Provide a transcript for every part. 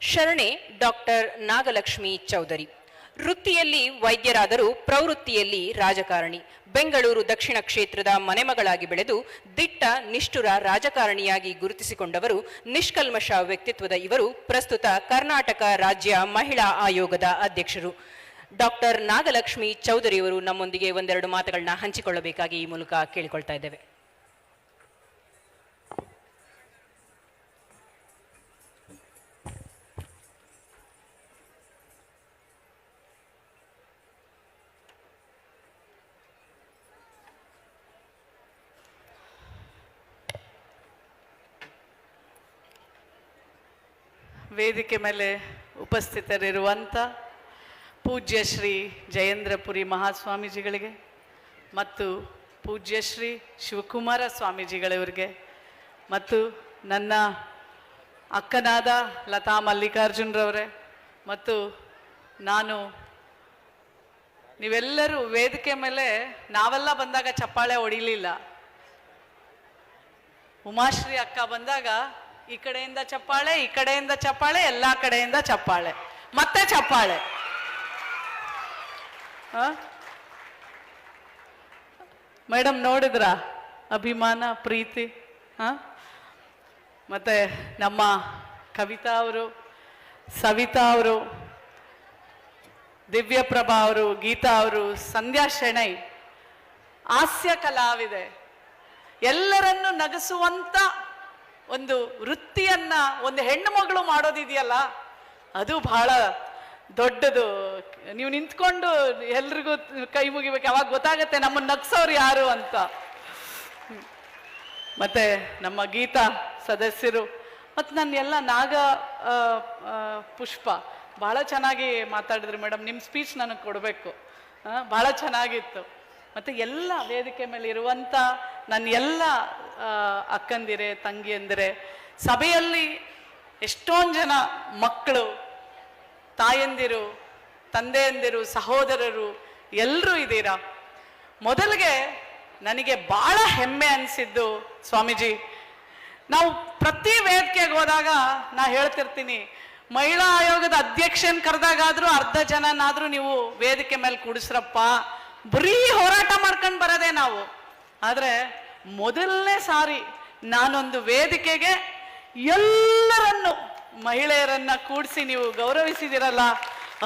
ಶರಣೆ doctor Nagalakshmi Chaudhary. ವೃತ್ತಿಯಲ್ಲಿ ವೈದ್ಯರಾದರೂ ಪ್ರವೃತ್ತಿಯಲ್ಲಿ ರಾಜಕಾರಣಿ. ಬೆಂಗಳೂರು ದಕ್ಷಿಣ ಕ್ಷೇತ್ರದ ಮನೆಮಗಳಾಗಿ ಬೆಳೆದು ದಿಟ್ಟ, ನಿಷ್ಠುರ ರಾಜಕಾರಣಿಯಾಗಿ ಗುರುತಿಸಿಕೊಂಡವರು ನಿಷ್ಕಲ್ಮಶ ವ್ಯಕ್ತಿತ್ವದ ಇವರು ಪ್ರಸ್ತುತ ಕರ್ನಾಟಕ ರಾಜ್ಯ ಮಹಿಳಾ ಆಯೋಗದ ಅಧ್ಯಕ್ಷರು. ಡಾಕ್ಟರ್ ನಾಗಲಕ್ಷ್ಮಿ ಚೌಧರಿಯವರು ನಮ್ಮೊಂದಿಗೆ ಒಂದೆರಡು ಮಾತುಗಳನ್ನ ಹಂಚಿಕೊಳ್ಳಬೇಕಾಗಿ ಈ ಮೂಲಕ ಕೇಳಿಕೊಳ್ತಾ ಇದ್ದೇವೆ. ವೇದಿಕೆ ಮೇಲೆ ಉಪಸ್ಥಿತರಿರುವಂಥ ಪೂಜ್ಯ ಶ್ರೀ ಜಯೇಂದ್ರಪುರಿ ಮಹಾಸ್ವಾಮೀಜಿಗಳಿಗೆ ಮತ್ತು ಪೂಜ್ಯ ಶ್ರೀ ಶಿವಕುಮಾರ ಸ್ವಾಮೀಜಿಗಳವರಿಗೆ ಮತ್ತು ನನ್ನ ಅಕ್ಕನಾದ ಲತಾ ಮಲ್ಲಿಕಾರ್ಜುನ್ರವರೇ ಮತ್ತು ನಾನು ನೀವೆಲ್ಲರೂ ವೇದಿಕೆ ಮೇಲೆ ನಾವೆಲ್ಲ ಬಂದಾಗ ಚಪ್ಪಾಳೆ ಹೊಡಿಲಿಲ್ಲ. ಉಮಾಶ್ರೀ ಅಕ್ಕ ಬಂದಾಗ ಈ ಕಡೆಯಿಂದ ಚಪ್ಪಾಳೆ, ಈ ಕಡೆಯಿಂದ ಚಪ್ಪಾಳೆ, ಎಲ್ಲಾ ಕಡೆಯಿಂದ ಚಪ್ಪಾಳೆ. ಮತ್ತೆ ಚಪ್ಪಾಳೆ. ಮೇಡಮ್ ನೋಡಿದ್ರ? ಅಭಿಮಾನ, ಪ್ರೀತಿ, ಹ? ಮತ್ತೆ ನಮ್ಮ ಕವಿತಾ ಅವರು, ಸವಿತಾ ಅವರು, ದಿವ್ಯಪ್ರಭಾ ಅವರು, ಗೀತಾ ಅವರು, ಸಂಧ್ಯಾ ಶೆಣೈ, ಹಾಸ್ಯ ಕಲಾವಿದೆ. ಎಲ್ಲರನ್ನು ನಗಿಸುವಂತ ಒಂದು ವೃತ್ತಿಯನ್ನ ಒಂದು ಹೆಣ್ಣು ಮಗಳು ಮಾಡೋದಿದೆಯಲ್ಲ, ಅದು ಬಹಳ ದೊಡ್ಡದು. ನೀವು ನಿಂತ್ಕೊಂಡು ಎಲ್ರಿಗೂ ಕೈ ಮುಗಿಬೇಕು ಅವಾಗ ಗೊತ್ತಾಗತ್ತೆ ನಮ್ಮನ್ನ ನಗ್ಸೋರು ಯಾರು ಅಂತ. ಮತ್ತೆ ನಮ್ಮ ಗೀತಾ ಸದಸ್ಯರು, ಮತ್ತು ನನ್ನ ಎಲ್ಲ ನಾಗ ಪುಷ್ಪ, ಬಹಳ ಚೆನ್ನಾಗಿ ಮಾತಾಡಿದ್ರು ಮೇಡಮ್ ನಿಮ್ಮ ಸ್ಪೀಚ್ ನನಗೆ ಕೊಡಬೇಕು. ಬಹಳ ಚೆನ್ನಾಗಿತ್ತು. ಮತ್ತು ಎಲ್ಲ ವೇದಿಕೆ ಮೇಲೆ ಇರುವಂಥ ನನ್ನ ಎಲ್ಲ ಅಕ್ಕಂದಿರೆ, ತಂಗಿಯಂದಿರೆ, ಸಭೆಯಲ್ಲಿ ಎಷ್ಟೊಂದು ಜನ ಮಕ್ಕಳು, ತಾಯಂದಿರು, ತಂದೆಯಂದಿರು, ಸಹೋದರರು ಎಲ್ಲರೂ ಇದ್ದೀರಾ? ಮೊದಲಿಗೆ ನನಗೆ ಬಹಳ ಹೆಮ್ಮೆ ಅನಿಸಿದ್ದು ಸ್ವಾಮೀಜಿ, ನಾವು ಪ್ರತಿ ವೇದಿಕೆಗೆ ಹೋದಾಗ ನಾ ಹೇಳ್ತಿರ್ತೀನಿ, ಮಹಿಳಾ ಆಯೋಗದ ಅಧ್ಯಕ್ಷನ್ ಕರೆದಾಗಾದ್ರೂ ಅರ್ಧ ಜನನಾದ್ರೂ ನೀವು ವೇದಿಕೆ ಮೇಲೆ ಕೂಡಿಸ್ರಪ್ಪ, ಬರೀ ಹೋರಾಟ ಮಾಡ್ಕೊಂಡು ಬರೋದೇ ನಾವು. ಆದ್ರೆ ಮೊದಲನೇ ಸಾರಿ ನಾನೊಂದು ವೇದಿಕೆಗೆ ಎಲ್ಲರನ್ನು ಮಹಿಳೆಯರನ್ನ ಕೂಡಿಸಿ ನೀವು ಗೌರವಿಸಿದಿರಲ್ಲ,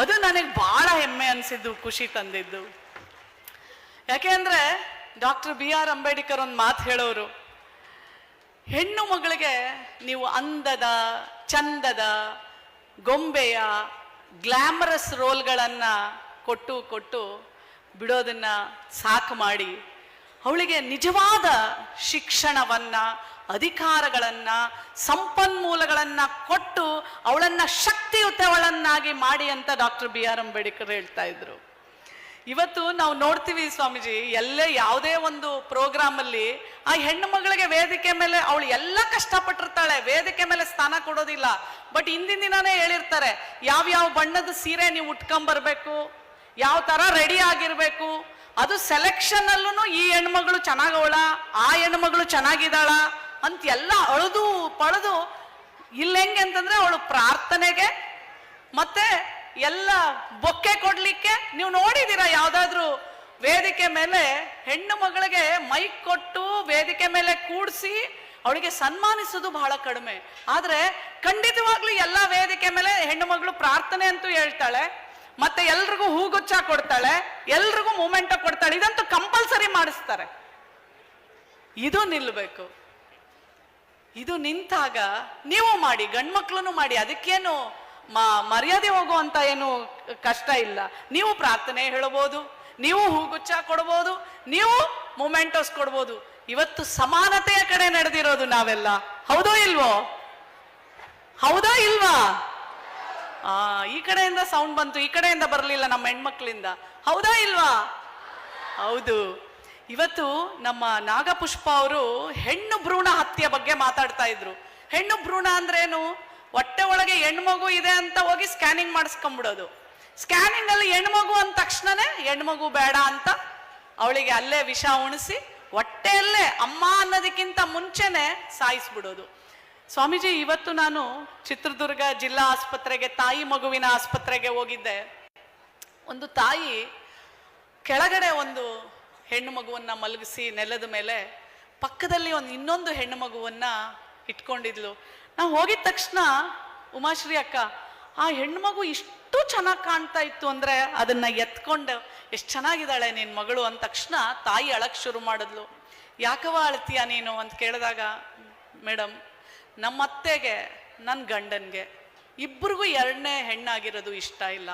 ಅದು ನನಗೆ ಬಹಳ ಹೆಮ್ಮೆ ಅನಿಸಿದ್ದು, ಖುಷಿ ತಂದಿದ್ದು. ಯಾಕೆಂದ್ರೆ ಡಾಕ್ಟರ್ ಬಿ ಆರ್ ಅಂಬೇಡ್ಕರ್ ಒಂದು ಮಾತು ಹೇಳೋರು, ಹೆಣ್ಣು ಮಗಳಿಗೆ ನೀವು ಅಂದದ, ಚಂದದ, ಗೊಂಬೆಯ ಗ್ಲಾಮರಸ್ ರೋಲ್ಗಳನ್ನು ಕೊಟ್ಟು ಕೊಟ್ಟು ಬಿಡೋದನ್ನು ಸಾಕು ಮಾಡಿ ಅವಳಿಗೆ ನಿಜವಾದ ಶಿಕ್ಷಣವನ್ನ, ಅಧಿಕಾರಗಳನ್ನ, ಸಂಪನ್ಮೂಲಗಳನ್ನ ಕೊಟ್ಟು ಅವಳನ್ನ ಶಕ್ತಿಯುತವಳನ್ನಾಗಿ ಮಾಡಿ ಅಂತ ಡಾಕ್ಟರ್ ಬಿ ಆರ್ ಅಂಬೇಡ್ಕರ್ ಹೇಳ್ತಾ ಇದ್ರು. ಇವತ್ತು ನಾವು ನೋಡ್ತೀವಿ ಸ್ವಾಮೀಜಿ, ಎಲ್ಲೇ ಯಾವುದೇ ಒಂದು ಪ್ರೋಗ್ರಾಮ್ ಅಲ್ಲಿ ಆ ಹೆಣ್ಣು ಮಗಳಿಗೆ ವೇದಿಕೆ ಮೇಲೆ ಅವಳು ಎಲ್ಲ ಕಷ್ಟಪಟ್ಟಿರ್ತಾಳೆ, ವೇದಿಕೆ ಮೇಲೆ ಸ್ಥಾನ ಕೊಡೋದಿಲ್ಲ. ಬಟ್ ಹಿಂದಿನ ದಿನನೇ ಹೇಳಿರ್ತಾರೆ ಯಾವ ಯಾವ ಬಣ್ಣದ ಸೀರೆ ನೀವು ಉಟ್ಕೊಂಬರ್ಬೇಕು, ಯಾವ ತರ ರೆಡಿ ಆಗಿರ್ಬೇಕು ಅದು ಸೆಲೆಕ್ಷನ್ ಅಲ್ಲೂ ಈ ಹೆಣ್ಮಗಳು ಚೆನ್ನಾಗವಳ, ಆ ಹೆಣ್ಮಗಳು ಚೆನ್ನಾಗಿದ್ದಾಳ ಅಂತ ಎಲ್ಲ ಅಳದು ಪಳದು ಇಲ್ಲ ಹೆಂಗೆ ಅಂತಂದ್ರೆ ಅವಳು ಪ್ರಾರ್ಥನೆಗೆ ಮತ್ತೆ ಎಲ್ಲ ಬೊಕ್ಕೆ ಕೊಡ್ಲಿಕ್ಕೆ ನೀವು ನೋಡಿದ್ದೀರಾ ಯಾವ್ದಾದ್ರು ವೇದಿಕೆ ಮೇಲೆ ಹೆಣ್ಣು ಮಗಳಿಗೆ ಮೈಕ್ ಕೊಟ್ಟು ವೇದಿಕೆ ಮೇಲೆ ಕೂಡಿಸಿ ಅವಳಿಗೆ ಸನ್ಮಾನಿಸೋದು ಬಹಳ ಕಡಿಮೆ. ಆದ್ರೆ ಖಂಡಿತವಾಗ್ಲೂ ಎಲ್ಲ ವೇದಿಕೆ ಮೇಲೆ ಹೆಣ್ಣು ಮಗಳು ಪ್ರಾರ್ಥನೆ ಅಂತೂ ಹೇಳ್ತಾಳೆ. ಮತ್ತೆ ಎಲ್ರಿಗೂ ಹೂಗುಚ್ಚ ಕೊಡ್ತಾಳೆ, ಎಲ್ರಿಗೂ ಮೂಮೆಂಟ ಕೊಡ್ತಾಳೆ, ಇದಂತೂ ಕಂಪಲ್ಸರಿ ಮಾಡಿಸ್ತಾರೆ. ಇದು ನಿಲ್ಬೇಕು. ಇದು ನಿಂತಾಗ ನೀವು ಮಾಡಿ ಗಂಡ್ಮಕ್ಳು ಮಾಡಿ, ಅದಕ್ಕೇನು ಮರ್ಯಾದೆ ಹೋಗುವಂತ ಏನು ಕಷ್ಟ ಇಲ್ಲ. ನೀವು ಪ್ರಾರ್ಥನೆ ಹೇಳಬಹುದು, ನೀವು ಹೂಗುಚ್ಚ ಕೊಡ್ಬೋದು, ನೀವು ಮೂಮೆಂಟೋಸ್ ಕೊಡ್ಬೋದು. ಇವತ್ತು ಸಮಾನತೆಯ ಕಡೆ ನಡೆದಿರೋದು ನಾವೆಲ್ಲ. ಹೌದೋ ಇಲ್ವೋ? ಹೌದಾ ಇಲ್ವಾ? ಆ, ಈ ಕಡೆಯಿಂದ ಸೌಂಡ್ ಬಂತು, ಈ ಕಡೆಯಿಂದ ಬರಲಿಲ್ಲ ನಮ್ಮ ಹೆಣ್ಮಕ್ಳಿಂದ. ಹೌದಾ ಇಲ್ವಾ? ಹೌದು. ಇವತ್ತು ನಮ್ಮ ನಾಗಪುಷ್ಪ ಅವರು ಹೆಣ್ಣು ಭ್ರೂಣ ಹತ್ಯೆ ಬಗ್ಗೆ ಮಾತಾಡ್ತಾ ಇದ್ರು. ಹೆಣ್ಣು ಭ್ರೂಣ ಅಂದ್ರೇನು? ಹೊಟ್ಟೆ ಒಳಗೆ ಹೆಣ್ಮಗು ಇದೆ ಅಂತ ಹೋಗಿ ಸ್ಕ್ಯಾನಿಂಗ್ ಮಾಡಿಸ್ಕೊಂಡ್ಬಿಡೋದು. ಸ್ಕ್ಯಾನಿಂಗ್ ಅಲ್ಲಿ ಹೆಣ್ಮಗು ಅಂದ ತಕ್ಷಣನೇ ಹೆಣ್ಮಗು ಬೇಡ ಅಂತ ಅವಳಿಗೆ ಅಲ್ಲೇ ವಿಷ ಉಣಿಸಿ ಹೊಟ್ಟೆಯಲ್ಲೇ ಅಮ್ಮ ಅನ್ನೋದಕ್ಕಿಂತ ಮುಂಚೆನೆ ಸಾಯಿಸ್ಬಿಡೋದು. ಸ್ವಾಮೀಜಿ, ಇವತ್ತು ನಾನು ಚಿತ್ರದುರ್ಗ ಜಿಲ್ಲಾ ಆಸ್ಪತ್ರೆಗೆ, ತಾಯಿ ಮಗುವಿನ ಆಸ್ಪತ್ರೆಗೆ ಹೋಗಿದ್ದೆ. ಒಂದು ತಾಯಿ ಕೆಳಗಡೆ ಒಂದು ಹೆಣ್ಣು ಮಗುವನ್ನ ಮಲಗಿಸಿ ನೆಲದ ಮೇಲೆ ಪಕ್ಕದಲ್ಲಿ ಒಂದು ಇನ್ನೊಂದು ಹೆಣ್ಣು ಮಗುವನ್ನ ಇಟ್ಕೊಂಡಿದ್ಲು. ನಾವು ಹೋಗಿದ ತಕ್ಷಣ, ಉಮಾಶ್ರೀ ಅಕ್ಕ, ಆ ಹೆಣ್ಣು ಮಗು ಇಷ್ಟು ಚೆನ್ನಾಗಿ ಕಾಣ್ತಾ ಇತ್ತು ಅಂದ್ರೆ ಅದನ್ನ ಎತ್ಕೊಂಡು ಎಷ್ಟು ಚೆನ್ನಾಗಿದ್ದಾಳೆ ನಿನ್ನ ಮಗಳು ಅಂದ ತಕ್ಷಣ ತಾಯಿ ಅಳಕ್ಕೆ ಶುರು ಮಾಡಿದ್ಲು. ಯಾಕವ ಅಳ್ತೀಯ ನೀನು? ಅಂತ ಕೇಳಿದಾಗ ಮೇಡಮ್ ನಮ್ಮ ಅತ್ತೆಗೆ ನನ್ನ ಗಂಡನಿಗೆ. ಇಬ್ಬರಿಗೂ ಎರಡನೇ ಹೆಣ್ಣಾಗಿರೋದು ಇಷ್ಟ ಇಲ್ಲ.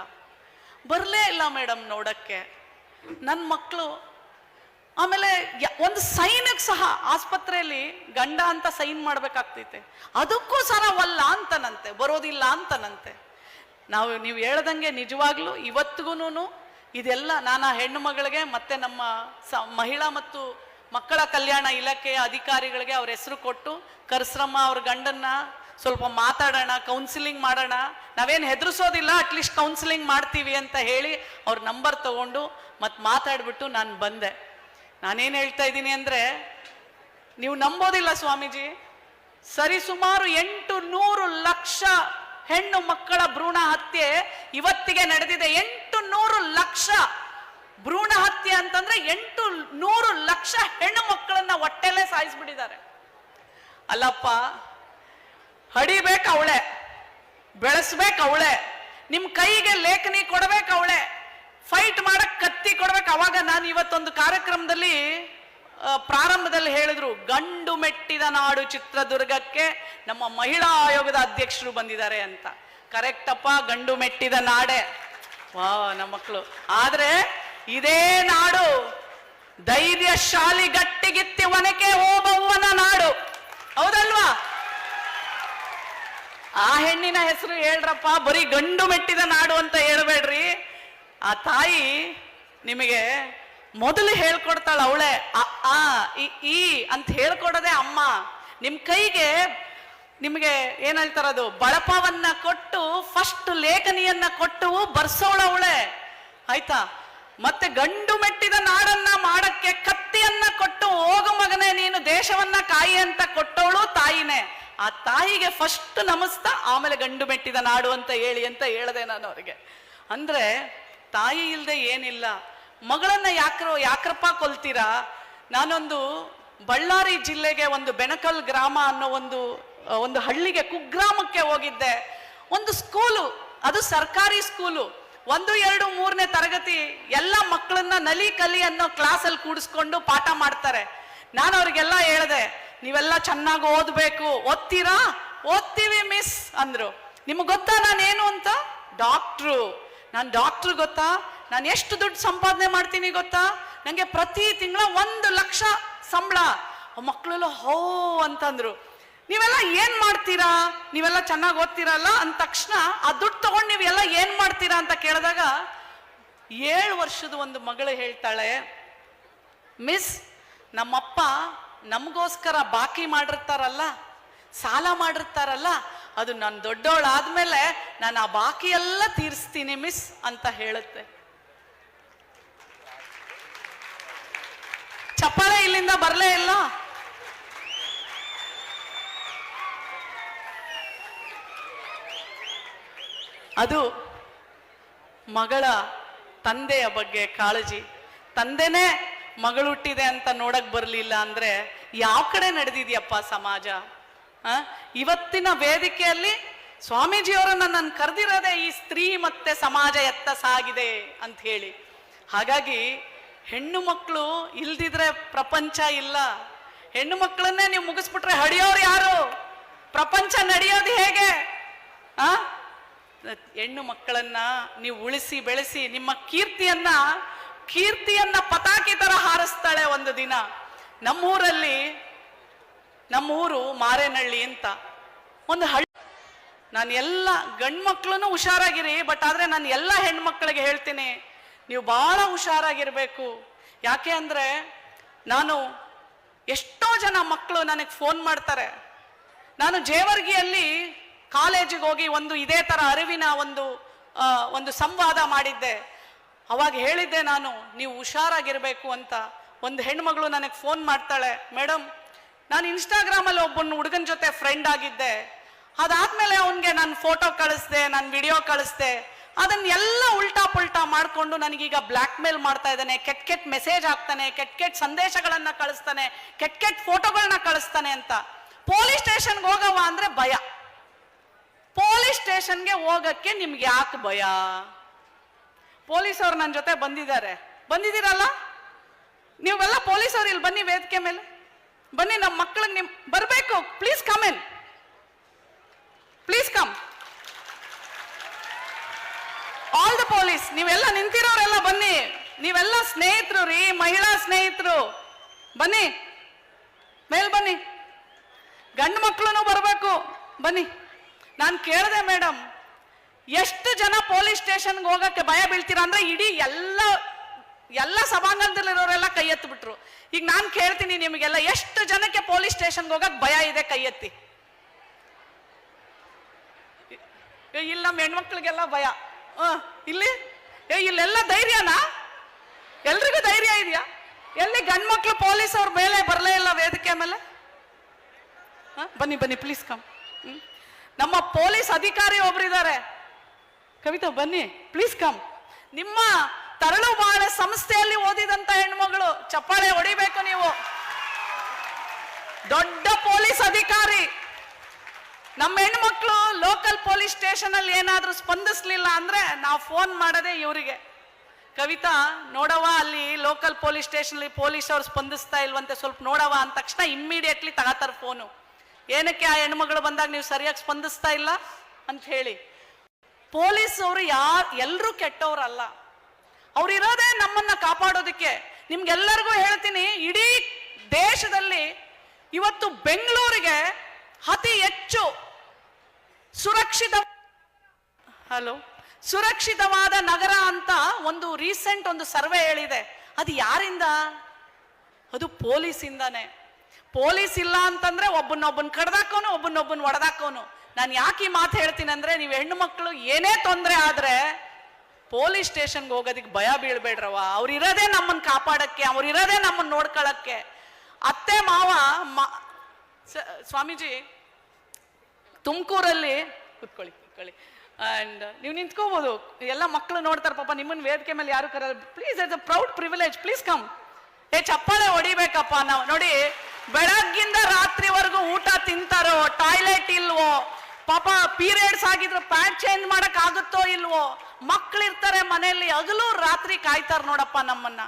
ಬರಲೇ ಇಲ್ಲ ಮೇಡಮ್ ನೋಡಕ್ಕೆ. ನನ್ನ ಮಕ್ಕಳು ಆಮೇಲೆ ಒಂದು ಸೈನಿಗೆ ಸಹ ಆಸ್ಪತ್ರೆಯಲ್ಲಿ ಗಂಡ ಅಂತ ಸೈನ್ ಮಾಡಬೇಕಾಗ್ತೈತೆ. ಅದಕ್ಕೂ ಸರ ಒಲ್ಲ ಅಂತನಂತೆ, ಬರೋದಿಲ್ಲ ಅಂತನಂತೆ. ನಾವು, ನೀವು ಹೇಳ್ದಂಗೆ ನಿಜವಾಗ್ಲೂ ಇವತ್ತಿಗೂ ಇದೆಲ್ಲ ನಾನು ಹೆಣ್ಣು ಮಗಳಿಗೆ ಮತ್ತೆ ನಮ್ಮ ಸ, ಮಹಿಳಾ ಮತ್ತು ಮಕ್ಕಳ ಕಲ್ಯಾಣ ಇಲಾಖೆಯ ಅಧಿಕಾರಿಗಳಿಗೆ ಅವ್ರ ಹೆಸರು ಕೊಟ್ಟು, ಕರ್ಸ್ರಮ್ಮ ಅವ್ರ ಗಂಡನ್ನ ಸ್ವಲ್ಪ ಮಾತಾಡೋಣ ಕೌನ್ಸಿಲಿಂಗ್ ಮಾಡೋಣ. ನಾವೇನು ಹೆದರ್ಸೋದಿಲ್ಲ ಅಟ್ಲೀಸ್ಟ್ ಕೌನ್ಸಿಲಿಂಗ್ ಮಾಡ್ತೀವಿ ಅಂತ ಹೇಳಿ ಅವ್ರ ನಂಬರ್ ತಗೊಂಡು ಮತ್ತೆ ಮಾತಾಡ್ಬಿಟ್ಟು ನಾನು ಬಂದೆ. ನಾನೇನು ಹೇಳ್ತಾ ಇದ್ದೀನಿ ಅಂದರೆ, ನೀವು ನಂಬೋದಿಲ್ಲ ಸ್ವಾಮೀಜಿ, ಸರಿ ಸುಮಾರು ಎಂಟು ನೂರು ಲಕ್ಷ ಹೆಣ್ಣು ಮಕ್ಕಳ ಭ್ರೂಣ ಹತ್ಯೆ ಇವತ್ತಿಗೆ ನಡೆದಿದೆ. ಎಂಟು ನೂರು ಲಕ್ಷ ಭ್ರೂಣ ಹತ್ಯೆ ಅಂತಂದ್ರೆ ಎಂಟು ನೂರು ಲಕ್ಷ ಹೆಣ್ಣು ಮಕ್ಕಳನ್ನ ಹೊಟ್ಟೆಲೆ ಸಾಯಿಸ್ಬಿಟ್ಟಿದ್ದಾರೆ. ಅಲ್ಲಪ್ಪ ಹಡಿಬೇಕು ಅವಳೆ ಬೆಳೆಸ್ಬೇಕು ಅವಳೆ ನಿಮ್ ಕೈಗೆ ಲೇಖನಿ ಕೊಡ್ಬೇಕು ಅವಳೆ ಫೈಟ್ ಮಾಡಕ್ ಕತ್ತಿ ಕೊಡ್ಬೇಕು. ಅವಾಗ ನಾನು ಇವತ್ತೊಂದು ಕಾರ್ಯಕ್ರಮದಲ್ಲಿ ಪ್ರಾರಂಭದಲ್ಲಿ ಹೇಳಿದ್ರು, ಗಂಡು ಮೆಟ್ಟಿದ ನಾಡು ಚಿತ್ರದುರ್ಗಕ್ಕೆ ನಮ್ಮ ಮಹಿಳಾ ಆಯೋಗದ ಅಧ್ಯಕ್ಷರು ಬಂದಿದ್ದಾರೆ ಅಂತ. ಕರೆಕ್ಟಪ್ಪ ಗಂಡು ಮೆಟ್ಟಿದ ನಾಡೆ. ವಾ, ನಮ್ಮ ಮಕ್ಕಳು. ಆದ್ರೆ ಇದೇ ನಾಡು, ಧೈರ್ಯಶಾಲಿ ಗಟ್ಟಿಗಿತ್ತಿ ಒನಕೆ ಓಬವ್ವನ ನಾಡು. ಹೌದಲ್ವಾ? ಆ ಹೆಣ್ಣಿನ ಹೆಸರು ಹೇಳ್ರಪ್ಪ, ಬರೀ ಗಂಡು ಮೆಟ್ಟಿದ ನಾಡು ಅಂತ ಹೇಳ್ಬೇಡ್ರಿ. ಆ ತಾಯಿ ನಿಮಗೆ ಮೊದಲು ಹೇಳ್ಕೊಡ್ತಾಳ ಅವಳೆ, ಆ ಈ ಅಂತ ಹೇಳ್ಕೊಡೋದೆ ಅಮ್ಮ. ನಿಮ್ ಕೈಗೆ ನಿಮಗೆ ಏನ್ ಹೇಳ್ತಾರದು ಬಳಪವನ್ನ ಕೊಟ್ಟು ಫಸ್ಟ್ ಲೇಖನಿಯನ್ನ ಕೊಟ್ಟು ಬರ್ಸೋಳ ಅವಳೆ. ಆಯ್ತಾ? ಮತ್ತೆ ಗಂಡು ಮೆಟ್ಟಿದ ನಾಡನ್ನ ಮಾಡಕ್ಕೆ ಕತ್ತಿಯನ್ನ ಕೊಟ್ಟು ಹೋಗು ಮಗನೇ, ನೀನು ದೇಶವನ್ನ ಕಾಯಿ ಅಂತ ಕೊಟ್ಟವಳು ತಾಯಿನೇ. ಆ ತಾಯಿಗೆ ಫಸ್ಟ್ ನಮಸ್ತಾ, ಆಮೇಲೆ ಗಂಡು ಮೆಟ್ಟಿದ ನಾಡು ಅಂತ ಹೇಳಿ ಅಂತ ಹೇಳಿದೆ ನಾನು ಅವರಿಗೆ. ಅಂದ್ರೆ ತಾಯಿ ಇಲ್ಲದೆ ಏನಿಲ್ಲ. ಮಗಳನ್ನ ಯಾಕ್ರೋ, ಯಾಕ್ರಪ್ಪ ಕೊಲ್ತೀರಾ? ನಾನೊಂದು ಬಳ್ಳಾರಿ ಜಿಲ್ಲೆಗೆ ಒಂದು ಬೆಣಕಲ್ ಗ್ರಾಮ ಅನ್ನೋ ಒಂದು ಒಂದು ಹಳ್ಳಿಗೆ, ಕುಗ್ರಾಮಕ್ಕೆ ಹೋಗಿದ್ದೆ. ಒಂದು ಸ್ಕೂಲು ಅದು ಸರ್ಕಾರಿ ಸ್ಕೂಲು ಒಂದು, ಎರಡು, ಮೂರನೇ ತರಗತಿ ಎಲ್ಲ ಮಕ್ಕಳನ್ನ ನಲಿ ಕಲಿ ಅನ್ನೋ ಕ್ಲಾಸಲ್ಲಿ ಕೂಡಿಸ್ಕೊಂಡು ಪಾಠ ಮಾಡ್ತಾರೆ. ನಾನು ಅವ್ರಿಗೆಲ್ಲ ಹೇಳಿದೆ, ನೀವೆಲ್ಲ ಚೆನ್ನಾಗಿ ಓದ್ಬೇಕು. ಓದ್ತೀರಾ? ಓದ್ತೀವಿ ಮಿಸ್ ಅಂದ್ರು. ನಿಮ್ಗೆ ಗೊತ್ತಾ ನಾನೇನು ಅಂತ? ಡಾಕ್ಟ್ರು. ನಾನು ಡಾಕ್ಟ್ರು ಗೊತ್ತಾ? ನಾನು ಎಷ್ಟು ದುಡ್ಡು ಸಂಪಾದನೆ ಮಾಡ್ತೀನಿ ಗೊತ್ತಾ? ನನಗೆ ಪ್ರತಿ ತಿಂಗಳ ಒಂದು ಲಕ್ಷ ಸಂಬಳ. ಮಕ್ಕಳೆಲ್ಲ ಹೋ ಅಂತಂದ್ರು. ನೀವೆಲ್ಲ ಏನ್ ಮಾಡ್ತೀರಾ? ನೀವೆಲ್ಲ ಚೆನ್ನಾಗಿ ಓದ್ತೀರಲ್ಲ? ಅಂದ ತಕ್ಷಣ ಆ ದುಡ್ಡು ತಗೊಂಡು ನೀವೆಲ್ಲ ಏನ್ ಮಾಡ್ತೀರಾ ಅಂತ ಕೇಳಿದಾಗ, ಏಳು ವರ್ಷದ ಒಂದು ಮಗಳು ಹೇಳ್ತಾಳೆ, ಮಿಸ್, ನಮ್ಮಪ್ಪ ನಮಗೋಸ್ಕರ ಬಾಕಿ ಮಾಡಿರ್ತಾರಲ್ಲ, ಸಾಲ ಮಾಡಿರ್ತಾರಲ್ಲ, ಅದು ನಾನು ದೊಡ್ಡವಳಾದ್ಮೇಲೆ ನಾನು ಆ ಬಾಕಿ ಎಲ್ಲ ತೀರಿಸ್ತೀನಿ ಮಿಸ್, ಅಂತ ಹೇಳುತ್ತೆ. ಚಪ್ಪಾಳೆ ಇಲ್ಲಿಂದ ಬರಲೇ ಇಲ್ಲ? ಅದು ಮಗಳ ತಂದೆಯ ಬಗ್ಗೆ ಕಾಳಜಿ. ತಂದೆನೇ ಮಗಳು ಹುಟ್ಟಿದೆ ಅಂತ ನೋಡಕ್ ಬರಲಿಲ್ಲ ಅಂದ್ರೆ ಯಾವ ಕಡೆ ನಡೆದಿದ್ಯಪ್ಪ ಸಮಾಜ? ಆ? ಇವತ್ತಿನ ವೇದಿಕೆಯಲ್ಲಿ ಸ್ವಾಮೀಜಿಯವರನ್ನ ನಾನು ಕರೆದಿರೋದೇ ಈ ಸ್ತ್ರೀ ಮತ್ತೆ ಸಮಾಜ ಎತ್ತ ಸಾಗಿದೆ ಅಂತ ಹೇಳಿ. ಹಾಗಾಗಿ ಹೆಣ್ಣು ಮಕ್ಕಳು ಇಲ್ದಿದ್ರೆ ಪ್ರಪಂಚ ಇಲ್ಲ. ಹೆಣ್ಣು ಮಕ್ಕಳನ್ನೇ ನೀವು ಮುಗಿಸ್ಬಿಟ್ರೆ ಹಡಿಯೋರು ಯಾರು? ಪ್ರಪಂಚ ನಡೆಯೋದು ಹೇಗೆ? ಆ? ಹೆಣ್ಣು ಮಕ್ಕಳನ್ನ ನೀವು ಉಳಿಸಿ ಬೆಳೆಸಿ, ನಿಮ್ಮ ಕೀರ್ತಿಯನ್ನ ಕೀರ್ತಿಯನ್ನ ಪತಾಕಿ ತರ ಹಾರಿಸ್ತಾಳೆ ಒಂದು ದಿನ. ನಮ್ಮೂರಲ್ಲಿ, ನಮ್ಮೂರು ಮಾರೇನಹಳ್ಳಿ ಅಂತ ಒಂದು ಹಳ್ಳಿ. ನಾನು ಎಲ್ಲ ಗಂಡು ಮಕ್ಳು ಹುಷಾರಾಗಿರಿ, ಬಟ್ ಆದ್ರೆ ನಾನು ಎಲ್ಲ ಹೆಣ್ಮಕ್ಳಿಗೆ ಹೇಳ್ತೀನಿ, ನೀವು ಬಹಳ ಹುಷಾರಾಗಿರಬೇಕು. ಯಾಕೆ ಅಂದ್ರೆ, ನಾನು ಎಷ್ಟೋ ಜನ ಮಕ್ಕಳು ನನಗೆ ಫೋನ್ ಮಾಡ್ತಾರೆ. ನಾನು ಜೇವರ್ಗಿಯಲ್ಲಿ ಕಾಲೇಜಿಗೆ ಹೋಗಿ ಒಂದು ಇದೇ ತರ ಅರಿವಿನ ಒಂದು ಒಂದು ಸಂವಾದ ಮಾಡಿದ್ದೆ. ಅವಾಗ ಹೇಳಿದ್ದೆ ನಾನು, ನೀವು ಹುಷಾರಾಗಿರಬೇಕು ಅಂತ. ಒಂದು ಹೆಣ್ಮಗಳು ನನಗೆ ಫೋನ್ ಮಾಡ್ತಾಳೆ ಮೇಡಮ್ ನಾನು ಇನ್ಸ್ಟಾಗ್ರಾಮಲ್ಲಿ ಒಬ್ಬನ ಹುಡುಗನ ಜೊತೆ ಫ್ರೆಂಡ್ ಆಗಿದ್ದೆ. ಅದಾದ್ಮೇಲೆ ಅವನಿಗೆ ನಾನು ಫೋಟೋ ಕಳಿಸ್ದೆ, ನಾನು ವಿಡಿಯೋ ಕಳಿಸ್ದೆ. ಅದನ್ನೆಲ್ಲ ಉಲ್ಟಾ ಪುಲ್ಟಾ ಮಾಡ್ಕೊಂಡು ನನಗೀಗ ಬ್ಲ್ಯಾಕ್ ಮೇಲ್ ಮಾಡ್ತಾ ಇದ್ದಾನೆ. ಕೆಟ್ಟ ಕೆಟ್ಟ ಮೆಸೇಜ್ ಹಾಕ್ತಾನೆ ಕೆಟ್ಟ ಕೆಟ್ಟ ಸಂದೇಶಗಳನ್ನು ಕಳಿಸ್ತಾನೆ ಕೆಟ್ಟ ಕೆಟ್ಟ ಫೋಟೋಗಳನ್ನ ಕಳಿಸ್ತಾನೆ ಅಂತ. ಪೊಲೀಸ್ ಸ್ಟೇಷನ್ಗೆ ಹೋಗವ ಅಂದ್ರೆ ಭಯ. ಪೊಲೀಸ್ ಸ್ಟೇಷನ್ಗೆ ಹೋಗಕ್ಕೆ ನಿಮ್ಗೆ ಯಾಕೆ ಭಯ? ಪೊಲೀಸ್ ಅವ್ರು ನನ್ನ ಜೊತೆ ಬಂದಿದ್ದಾರೆ. ಬಂದಿದ್ದೀರಲ್ಲ? ನೀವೆಲ್ಲ ಪೊಲೀಸವ್ರು ಇಲ್ಲಿ ಬನ್ನಿ ವೇದಿಕೆ ಮೇಲೆ. ಬನ್ನಿ ನಮ್ಮ ಮಕ್ಕಳಿಗೆ ನಿಮ್ ಬರಬೇಕು. Please come in please come all the police ನೀವೆಲ್ಲ ನಿಂತಿರೋರೆಲ್ಲ ಬನ್ನಿ. ನೀವೆಲ್ಲ ಸ್ನೇಹಿತರು ರೀ, ಮಹಿಳಾ ಸ್ನೇಹಿತರು. ಬನ್ನಿ. ಮೇಲ್ ಬನ್ನಿ. ಗಂಡು ಮಕ್ಕಳು ಬರಬೇಕು. ಬನ್ನಿ. ನಾನು ಕೇಳಿದೆ ಮೇಡಮ್ ಎಷ್ಟು ಜನ ಪೊಲೀಸ್ ಸ್ಟೇಷನ್ಗೆ ಹೋಗಕ್ಕೆ ಭಯ ಬೀಳ್ತೀರಾ ಅಂದ್ರೆ ಇಡೀ ಎಲ್ಲ ಎಲ್ಲ ಸಭಾಂಗಣದಲ್ಲಿರೋರೆಲ್ಲ ಕೈ ಎತ್ತು ಬಿಟ್ರು. ಈಗ ನಾನು ಕೇಳ್ತೀನಿ ನಿಮಗೆಲ್ಲ, ಎಷ್ಟು ಜನಕ್ಕೆ ಪೊಲೀಸ್ ಸ್ಟೇಷನ್ಗೆ ಹೋಗಕ್ಕೆ ಭಯ ಇದೆ ಕೈ ಎತ್ತಿ? ಇಲ್ಲಿ ನಮ್ಮ ಹೆಣ್ಮಕ್ಳಿಗೆಲ್ಲ ಭಯ. ಇಲ್ಲಿ? ಏ, ಇಲ್ಲೆಲ್ಲ ಧೈರ್ಯನಾ? ಎಲ್ರಿಗೂ ಧೈರ್ಯ ಇದೆಯಾ? ಎಲ್ಲಿ ಗಂಡ್ಮಕ್ಳು ಪೊಲೀಸ್ ಅವ್ರ ಮೇಲೆ ಬರಲೇ ಇಲ್ಲ ವೇದಿಕೆ ಮೇಲೆ? ಬನ್ನಿ ಬನ್ನಿ ಪ್ಲೀಸ್ ಕಮ್ ನಮ್ಮ ಪೊಲೀಸ್ ಅಧಿಕಾರಿ ಒಬ್ಬರಿದ್ದಾರೆ ಕವಿತಾ, ಬನ್ನಿ ಪ್ಲೀಸ್ ಕಮ್ ನಿಮ್ಮ ತರಳು ಬಾಳ ಸಂಸ್ಥೆಯಲ್ಲಿ ಓದಿದಂತ ಹೆಣ್ಮಗಳು, ಚಪ್ಪಾಳೆ ಹೊಡಿಬೇಕು ನೀವು. ದೊಡ್ಡ ಪೊಲೀಸ್ ಅಧಿಕಾರಿ. ನಮ್ಮ ಹೆಣ್ಮಕ್ಳು ಲೋಕಲ್ ಪೊಲೀಸ್ ಸ್ಟೇಷನ್ ಅಲ್ಲಿ ಏನಾದ್ರೂ ಸ್ಪಂದಿಸ್ಲಿಲ್ಲ ಅಂದ್ರೆ ನಾವು ಫೋನ್ ಮಾಡದೆ ಇವರಿಗೆ. ಕವಿತಾ ನೋಡವ ಅಲ್ಲಿ ಲೋಕಲ್ ಪೊಲೀಸ್ ಸ್ಟೇಷನ್ ಅಲ್ಲಿ ಪೊಲೀಸ್ ಅವ್ರು ಸ್ಪಂದಿಸ್ತಾ ಇಲ್ವಂತೆ, ಸ್ವಲ್ಪ ನೋಡವ ಅಂದ ತಕ್ಷಣ ಇಮ್ಮಿಡಿಯೇಟ್ಲಿ ತಗತಾರ ಫೋನು ಏನಕ್ಕೆ ಆ ಹೆಣ್ಮಗಳು ಬಂದಾಗ ನೀವು ಸರಿಯಾಗಿ ಸ್ಪಂದಿಸ್ತಾ ಇಲ್ಲ ಅಂತ ಹೇಳಿ. ಪೊಲೀಸ್ ಅವರು ಯಾ ಎಲ್ಲರೂ ಕೆಟ್ಟವರಲ್ಲ. ಅವ್ರು ಇರೋದೇ ನಮ್ಮನ್ನ ಕಾಪಾಡೋದಕ್ಕೆ. ನಿಮ್ಗೆಲ್ಲರಿಗೂ ಹೇಳ್ತೀನಿ, ಇಡೀ ದೇಶದಲ್ಲಿ ಇವತ್ತು ಬೆಂಗಳೂರಿಗೆ ಅತಿ ಹೆಚ್ಚು ಸುರಕ್ಷಿತ ಹಲೋ, ಸುರಕ್ಷಿತವಾದ ನಗರ ಅಂತ ಒಂದು ರೀಸೆಂಟ್ ಒಂದು ಸರ್ವೆ ಹೇಳಿದೆ. ಅದು ಯಾರಿಂದ? ಅದು ಪೊಲೀಸಿಂದಾನೆ. ಪೊಲೀಸ್ ಇಲ್ಲ ಅಂತಂದ್ರೆ ಒಬ್ಬನೊಬ್ಬನ್ ಕಡ್ದಾಕೋನು, ಒಬ್ಬನೊಬ್ಬನ್ ಒಡೆದಾಕೋನು. ನಾನು ಯಾಕೆ ಈ ಮಾತು ಹೇಳ್ತೀನಿ ಅಂದ್ರೆ ನೀವು ಹೆಣ್ಣು ಮಕ್ಕಳು ಏನೇ ತೊಂದರೆ ಆದ್ರೆ ಪೊಲೀಸ್ ಸ್ಟೇಷನ್ಗೆ ಹೋಗೋದಕ್ಕೆ ಭಯ ಬೀಳ್ಬೇಡ್ರವ ಅವ್ರು ಇರೋದೇ ನಮ್ಮನ್ನ ಕಾಪಾಡಕ್ಕೆ, ಅವ್ರು ಇರೋದೇ ನಮ್ಮನ್ನ ನೋಡ್ಕೊಳಕ್ಕೆ. ಅತ್ತೆ, ಮಾವ, ಮ- ಸ್ವಾಮೀಜಿ, ತುಮಕೂರಲ್ಲಿ ಕುತ್ಕೊಳ್ಳಿ ಕುತ್ಕೊಳ್ಳಿ. ಅಂಡ್ ನೀವು ನಿಂತ್ಕೋಬೋದು. ಎಲ್ಲ ಮಕ್ಕಳು ನೋಡ್ತಾರೆ ಪಾಪ ನಿಮ್ಮನ್ನ ವೇದಿಕೆ ಮೇಲೆ ಯಾರು ಕರೆಯಲ್ಲ. Please it's a proud privilege please come ಏ, ಚಪ್ಪಾಳೆ ಹೊಡಿಬೇಕಪ್ಪ ನಾವು. ನೋಡಿ ಬೆಳಗ್ಗಿಂದ ರಾತ್ರಿವರೆಗೂ ಊಟ ತಿಂತಾರೋ, ಟಾಯ್ಲೆಟ್ ಇಲ್ವೋ, ಪಾಪ ಪೀರಿಯಡ್ಸ್ ಆಗಿದ್ರು ಪ್ಯಾಂಟ್ ಚೇಂಜ್ ಮಾಡಕ್ ಆಗುತ್ತೋ ಇಲ್ವೋ, ಮಕ್ಳಿರ್ತಾರೆ ಮನೆಯಲ್ಲಿ, ಹಗಲು ರಾತ್ರಿ ಕಾಯ್ತಾರ ನೋಡಪ್ಪ ನಮ್ಮನ್ನ.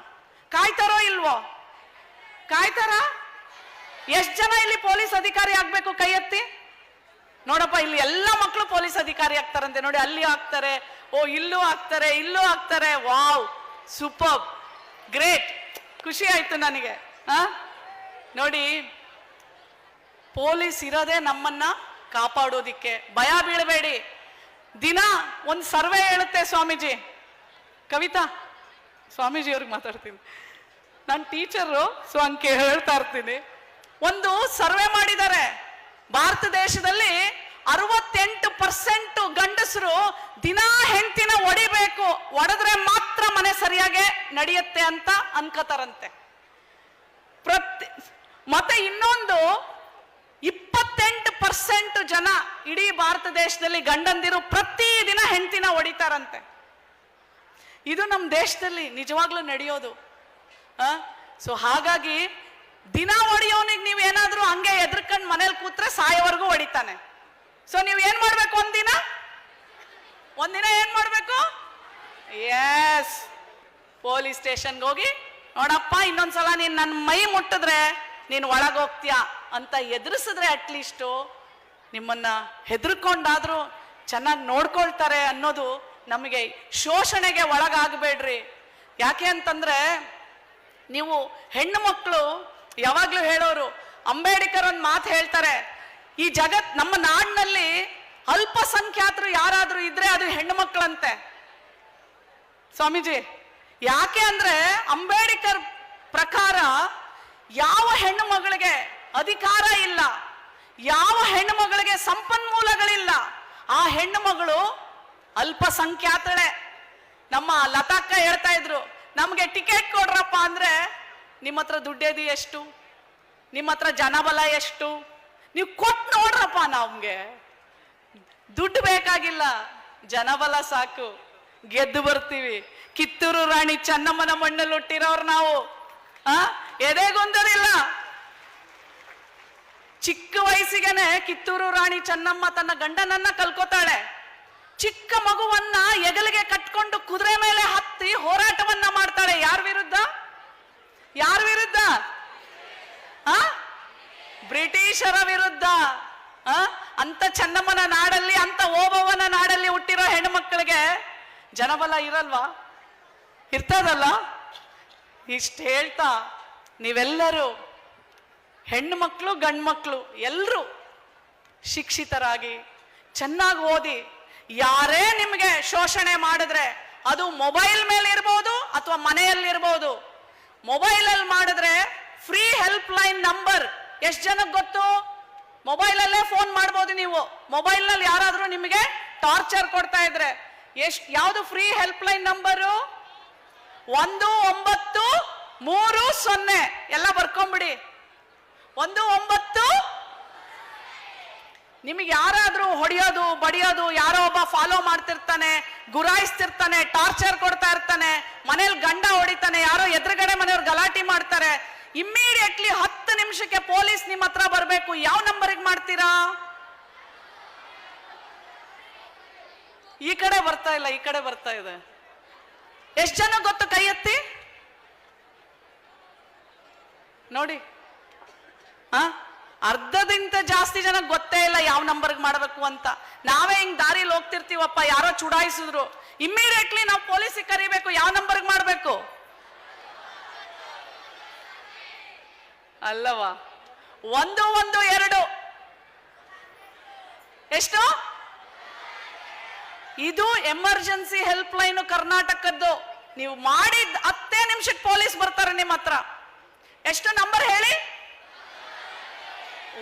ಕಾಯ್ತಾರೋ ಇಲ್ವೋ? ಕಾಯ್ತಾರ? ಎಷ್ಟ್ ಜನ ಇಲ್ಲಿ ಪೊಲೀಸ್ ಅಧಿಕಾರಿ ಆಗ್ಬೇಕು ಕೈ ಎತ್ತಿ? ನೋಡಪ್ಪ, ಇಲ್ಲಿ ಎಲ್ಲ ಮಕ್ಕಳು ಪೊಲೀಸ್ ಅಧಿಕಾರಿ ಆಗ್ತಾರಂತೆ. ನೋಡಿ, ಅಲ್ಲಿ ಆಗ್ತಾರೆ, ಓ, ಇಲ್ಲೂ ಆಗ್ತಾರೆ ಇಲ್ಲೂ ಆಗ್ತಾರೆ. Wow, super, great. ಖುಷಿ ಆಯ್ತು ನನಗೆ, ಆ? ನೋಡಿ, ಪೊಲೀಸ್ ಇರೋದೇ ನಮ್ಮನ್ನ ಕಾಪಾಡೋದಿಕ್ಕೆ. ಭಯ ಬೀಳಬೇಡಿ. ದಿನ ಒಂದು ಸರ್ವೆ ಹೇಳುತ್ತೆ ಸ್ವಾಮೀಜಿ. ಕವಿತಾ, ಸ್ವಾಮೀಜಿ ಅವ್ರಿಗೆ ಮಾತಾಡ್ತೀನಿ. ನನ್ನ ಟೀಚರು ಸೊ ಅಂಕೆ ಹೇಳ್ತಾ ಇರ್ತೀನಿ. ಒಂದು ಸರ್ವೆ ಮಾಡಿದ್ದಾರೆ. ಭಾರತ ದೇಶದಲ್ಲಿ ಅರವತ್ತೆಂಟು ಪರ್ಸೆಂಟ್ ಗಂಡಸರು ದಿನಾ ಹೆಂಡತಿನ ಹೊಡಿಬೇಕು. ಹೊಡೆದ್ರೆ ಮಾತ್ರ ಮನೆ ಸರಿಯಾಗಿ ನಡೆಯುತ್ತೆ ಅಂತ ಅನ್ಕೋತಾರಂತೆ. ಪ್ರತಿ ಮತ್ತೆ ಇನ್ನೊಂದು ಇಪ್ಪತ್ತೆಂಟು ಪರ್ಸೆಂಟ್ ಜನ ಇಡೀ ಭಾರತ ದೇಶದಲ್ಲಿ ಗಂಡಂದಿರು ಪ್ರತಿದಿನ ಹೆಂಡತಿನ ಹೊಡಿತಾರಂತೆ. ಇದು ನಮ್ಮ ದೇಶದಲ್ಲಿ ನಿಜವಾಗ್ಲೂ ನಡೆಯೋದು. ಸೊ ಹಾಗಾಗಿ ದಿನ ಹೊಡಿಯೋನಿಗೆ ಏನಾದರೂ ಹಂಗೆ ಎದ್ರಕಂಡು ಮನೇಲಿ ಕೂತ್ರೆ ಸಾಯೋವರೆಗೂ ಹೊಡಿತಾನೆ. ಸೊ ನೀವು ಏನು ಮಾಡಬೇಕು ಒಂದಿನ? ಒಂದಿನ ಏನು ಮಾಡಬೇಕು? ಎಸ್ ಪೊಲೀಸ್ ಸ್ಟೇಷನ್ಗೆ ಹೋಗಿ, ನೋಡಪ್ಪ, ಇನ್ನೊಂದ್ಸಲ ನೀನು ನನ್ನ ಮೈ ಮುಟ್ಟಿದ್ರೆ ನೀನು ಒಳಗೋಗ್ತೀಯಾ ಅಂತ ಎದುರಿಸಿದ್ರೆ ಅಟ್ಲೀಸ್ಟು ನಿಮ್ಮನ್ನ ಹೆದರ್ಕೊಂಡಾದ್ರೂ ಚೆನ್ನಾಗಿ ನೋಡ್ಕೊಳ್ತಾರೆ ಅನ್ನೋದು ನಮಗೆ ಶೋಷಣೆಗೆ ಒಳಗಾಗಬೇಡ್ರಿ. ಯಾಕೆ ಅಂತಂದ್ರೆ ನೀವು ಹೆಣ್ಣು ಮಕ್ಕಳು ಯಾವಾಗ್ಲೂ ಹೇಳೋರು ಅಂಬೇಡ್ಕರ್ ಒಂದು ಮಾತು ಹೇಳ್ತಾರೆ, ಈ ಜಗತ್ ನಮ್ಮ ನಾಡಿನಲ್ಲಿ ಅಲ್ಪಸಂಖ್ಯಾತರು ಯಾರಾದ್ರೂ ಇದ್ರೆ ಅದು ಹೆಣ್ಣು ಮಕ್ಕಳಂತೆ ಸ್ವಾಮೀಜಿ, ಯಾಕೆ ಅಂದ್ರೆ ಅಂಬೇಡ್ಕರ್ ಪ್ರಕಾರ ಯಾವ ಹೆಣ್ಣು ಮಗಳಿಗೆ ಅಧಿಕಾರ ಇಲ್ಲ, ಯಾವ ಹೆಣ್ಣು ಮಗಳಿಗೆ ಸಂಪನ್ಮೂಲಗಳಿಲ್ಲ, ಆ ಹೆಣ್ಣು ಮಗಳು ಅಲ್ಪಸಂಖ್ಯಾತಳೆ. ನಮ್ಮ ಲತಾಕ್ಕ ಹೇಳ್ತಾ ಇದ್ರು, ನಮ್ಗೆ ಟಿಕೆಟ್ ಕೊಡ್ರಪ್ಪ ಅಂದ್ರೆ ನಿಮ್ಮ ಹತ್ರ ದುಡ್ಡೇದಿ ಎಷ್ಟು? ನಿಮ್ಮ ಹತ್ರ ಜನಬಲ ಎಷ್ಟು? ನೀವು ಕೊಟ್ಟು ನೋಡ್ರಪ್ಪ ನಮ್ಗೆ. ದುಡ್ಡು ಬೇಕಾಗಿಲ್ಲ, ಜನಬಲ ಸಾಕು. ಗೆದ್ದು ಬರ್ತೀವಿ. ಕಿತ್ತೂರು ರಾಣಿ ಚೆನ್ನಮ್ಮನ ಮಣ್ಣಲ್ಲಿ ಹುಟ್ಟಿರೋರು ನಾವು. ಆ? ಎದೆಗೊಂದರಿಲ್ಲ ಚಿಕ್ಕ ವಯಸ್ಸಿಗೆನೆ ಕಿತ್ತೂರು ರಾಣಿ ಚೆನ್ನಮ್ಮ ತನ್ನ ಗಂಡನನ್ನ ಕಲ್ಕೋತಾಳೆ. ಚಿಕ್ಕ ಮಗುವನ್ನ ಎಗಲಿಗೆ ಕಟ್ಕೊಂಡು ಕುದುರೆ ಮೇಲೆ ಹತ್ತಿ ಹೋರಾಟವನ್ನ ಮಾಡ್ತಾಳೆ. ಯಾರ ವಿರುದ್ಧ? ಯಾರ ವಿರುದ್ಧ? ಆ? ಬ್ರಿಟಿಷರ ವಿರುದ್ಧ. ಆ? ಅಂತ ಚೆನ್ನಮ್ಮನ ನಾಡಲ್ಲಿ ಅಂತ ಓಬವ್ವನ ನಾಡಲ್ಲಿ ಹುಟ್ಟಿರೋ ಹೆಣ್ಮಕ್ಳಿಗೆ ಜನಬಲ ಇರಲ್ವಾ? ಇರ್ತದಲ್ಲ? ಇಷ್ಟ ಹೇಳ್ತಾ ನೀವೆಲ್ಲರೂ ಹೆಣ್ಣು ಮಕ್ಕಳು ಗಂಡು ಮಕ್ಕಳು ಎಲ್ಲರೂ ಶಿಕ್ಷಿತರಾಗಿ ಚೆನ್ನಾಗಿ ಓದಿ, ಯಾರೇ ನಿಮಗೆ ಶೋಷಣೆ ಮಾಡಿದ್ರೆ ಅದು ಮೊಬೈಲ್ ಮೇಲೆ ಇರ್ಬೋದು ಅಥವಾ ಮನೆಯಲ್ಲಿರ್ಬೋದು ಮೊಬೈಲಲ್ಲಿ ಮಾಡಿದ್ರೆ ಫ್ರೀ ಹೆಲ್ಪ್ ಲೈನ್ ನಂಬರ್. ಎಷ್ಟು ಜನಕ್ಕೆ ಗೊತ್ತು? ಮೊಬೈಲಲ್ಲೇ ಫೋನ್ ಮಾಡ್ಬೋದು ನೀವು. ಮೊಬೈಲ್ನಲ್ಲಿ ಯಾರಾದರೂ ನಿಮಗೆ ಟಾರ್ಚರ್ ಕೊಡ್ತಾ ಇದ್ರೆ. ಎಷ್ಟು, ಯಾವುದು ಫ್ರೀ ಹೆಲ್ಪ್ ಲೈನ್ ನಂಬರು? ಒಂದು, ಒಂಬತ್ತು, ಮೂರು, ಸೊನ್ನೆ. ಎಲ್ಲ ಬರ್ಕೊಂಬಿಡಿ. ಒಂದು, ಒಂಬತ್ತು. ನಿಮಗೆ ಯಾರಾದ್ರೂ ಹೊಡೆಯೋದು, ಬಡಿಯೋದು, ಯಾರೋ ಒಬ್ಬ ಫಾಲೋ ಮಾಡ್ತಿರ್ತಾನೆ, ಗುರಾಯಿಸ್ತಿರ್ತಾನೆ ಟಾರ್ಚರ್ ಕೊಡ್ತಾ ಇರ್ತಾನೆ, ಮನೇಲಿ ಗಂಡ ಹೊಡಿತಾನೆ, ಯಾರೋ ಎದುರುಗಡೆ ಮನೆಯವ್ರು ಗಲಾಟೆ ಮಾಡ್ತಾರೆ ಇಮ್ಮಿಡಿಯೇಟ್ಲಿ ಹತ್ತು ನಿಮಿಷಕ್ಕೆ ಪೊಲೀಸ್ ನಿಮ್ಮ ಹತ್ರ ಬರಬೇಕು. ಯಾವ ನಂಬರಿಗೆ ಮಾಡ್ತೀರಾ? ಈ ಕಡೆ ಬರ್ತಾ ಇಲ್ಲ, ಈ ಕಡೆ ಬರ್ತಾ ಇದೆ. ಎಷ್ಟು ಜನ ಗೊತ್ತು ಕೈ ಎತ್ತಿ? ನೋಡಿ. ಆ ಅರ್ಧದಿಂದ ಜಾಸ್ತಿ ಜನ ಗೊತ್ತೇ ಇಲ್ಲ ಯಾವ ನಂಬರ್ಗೆ ಮಾಡಬೇಕು ಅಂತ. ನಾವೇ ಹಿಂಗ್ ದಾರಿಲಿ ಹೋಗ್ತಿರ್ತೀವಪ್ಪ, ಯಾರೋ ಚುಡಾಯಿಸಿದ್ರು. ಇಮ್ಮಿಡಿಯೇಟ್ಲಿ ನಾವು ಪೊಲೀಸಿಗೆ ಕರಿಬೇಕು, ಯಾವ ನಂಬರ್ಗೆ ಮಾಡಬೇಕು? ಅಲ್ಲವಾ ಒಂದು ಒಂದು, ಎರಡು. ಎಷ್ಟು? ಇದು ಎಮರ್ಜೆನ್ಸಿ ಹೆಲ್ಪ್ ಲೈನ್ ಕರ್ನಾಟಕದ್ದು. ನೀವು ಮಾಡಿದ ಹತ್ತೇ ನಿಮಿಷಕ್ಕೆ ಪೊಲೀಸ್ ಬರ್ತಾರೆ ನಿಮ್ಮ ಹತ್ರ. ಎಷ್ಟು ನಂಬರ್ ಹೇಳಿ?